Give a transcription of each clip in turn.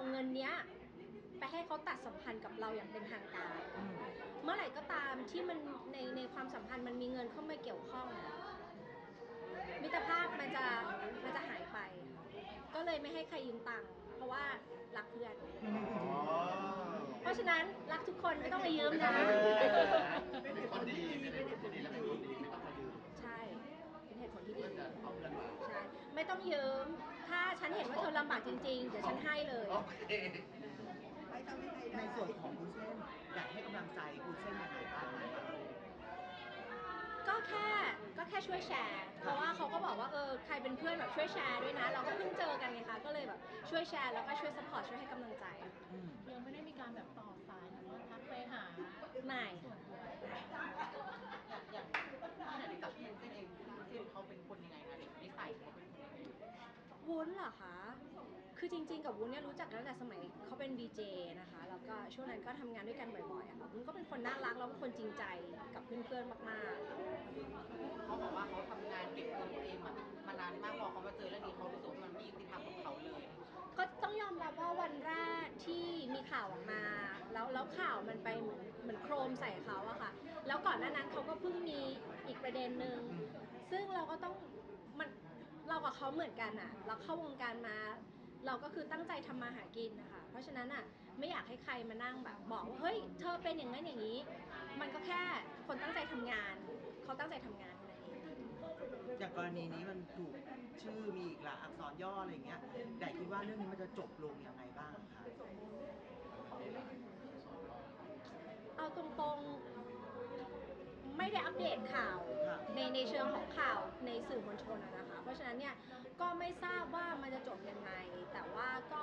เอาเงินเนี้ยไปให้เขาตัดสัมพันธ์กับเราอย่างเป็นทางการ เมื่อไหร่ก็ตามที่มันในในความสัมพันธ์มันมีเงินเข้ามาเกี่ยวข้องอะมิตรภาพมันจะมันจะหายไป ก็เลยไม่ให้ใครยืมตังค์เพราะว่ารักเพื่อน เพราะฉะนั้นรักทุกคนไม่ต้องมายืมนะ เป็นคนดีเป็นคนดีแล้วเป็นคนดีไม่ต้องมายืมใช่ เป็นเหตุผลที่ดี เพื่อจะเอาเพื่อนมา ใช่ ไม่ต้องยืม ถ้าฉันเห็นว่าเธอลำบากจริงๆ เดี๋ยวฉันให้เลย โอเคในส่วนของคุณเส้นอยากให้กำลังใจคุณเส้นยังไงบ้างไหมครับก็แค่ก็แค่ช่วยแชร์ เพราะว่าเขาก็บอกว่าเออใครเป็นเพื่อนแบบช่วยแชร์ด้วยนะ เราก็เพิ่งเจอกันไงคะ ก็เลยแบบช่วยแชร์แล้วก็ช่วยสปอร์ตช่วยให้กำลังใจ อืมยังไม่ได้มีการแบบต่อสายหรือว่าทักไปหา ไม่ ส่วนตัว อย่างอย่างที่ไหนกับพี่เส้นเองพี่เส้นเขาเป็นคนยังไงคะนิสัยเขาเป็นคนยังไง วุ้นเหรอคะ คือจริงๆ กับวุ้นเนี่ยรู้จักตั้งแต่สมัยเขาเป็น VJ นะคะ แล้วก็ช่วงนั้นก็ทำงานด้วยกันบ่อยๆอะค่ะวุ้นก็เป็นคนน่ารักแล้วก็คนจริงใจกับเพื่อนๆ มากๆ เขาบอกว่าเขาทำงานเก็บเงินตัวเองมามานานมากพอเขามาเจอเรื่องนี้เขารู้สึกว่ามันไม่ยุติธรรมกับเขาเลยก็ต้องยอมรับว่าวันแรกที่มีข่าวออกมา แล้วแล้วข่าวมันไปเหมือนเหมือนโครมใส่เขาอะค่ะ แล้วก่อนหน้านั้นเขาก็เพิ่งมีอีกประเด็นหนึ่งซึ่งเราก็ต้องมัน เรากับเขาเหมือนกันอะเราเข้าวงการมา เราก็คือตั้งใจทำมาหากินนะคะเพราะฉะนั้นอะไม่อยากให้ใครมานั่งแบบบอกว่าเฮ้ยเธอเป็นอย่างนั้นอย่างนี้ มันก็แค่คนตั้งใจทำงาน เขาตั้งใจทำงานเท่านั้นเอง อย่างกรณีนี้มันถูกชื่อมีอีกหลายอักษรย่ออะไรอย่างเงี้ยแต่คิดว่าเรื่องนี้มันจะจบลงยังไงบ้างคะ เอาตรงๆ ไม่ได้อัปเดตข่าวในในเชิงของข่าวในสื่อมวลชนอะนะคะ เพราะฉะนั้นเนี่ยก็ไม่ทราบว่ามันจะจบยังไง แต่ว่าก็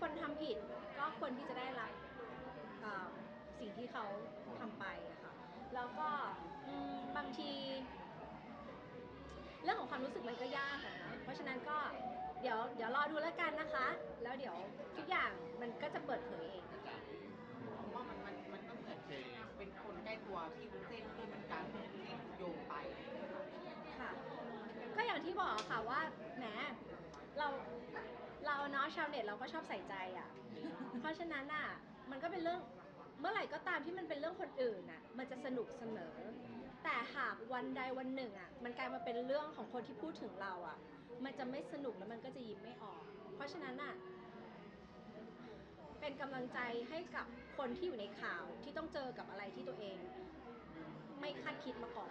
คนทำผิดก็ควรที่จะได้รับเอ่อสิ่งที่เขาทำไปอะค่ะแล้วก็อืมบางที เรื่องของความรู้สึกมันก็ยากอะนะ เพราะฉะนั้นก็เดี๋ยวเดี๋ยวรอดูแล้วกันนะคะ แล้วเดี๋ยวทุกอย่างมันก็จะเปิดเผยเอง ผมว่ามันมันมันก็เหมือนเป็นคนใกล้ตัวพี่วุ้นเส้นด้วยเหมือนกันที่โยงไป ค่ะ ก็อย่างที่บอกค่ะว่าแหมเราเราเนาะชาวเน็ตเราก็ชอบใส่ใจอะ เพราะฉะนั้นอะมันก็เป็นเรื่องเมื่อไหร่ก็ตามที่มันเป็นเรื่องคนอื่นอะมันจะสนุกเสมอ แต่หากวันใดวันหนึ่งอะมันกลายมาเป็นเรื่องของคนที่พูดถึงเราอะ มันจะไม่สนุกแล้วมันก็จะยิ้มไม่ออก เพราะฉะนั้นอะเป็นกำลังใจให้กับคนที่อยู่ในข่าวที่ต้องเจอกับอะไรที่ตัวเอง ไม่คาดคิดมาก่อน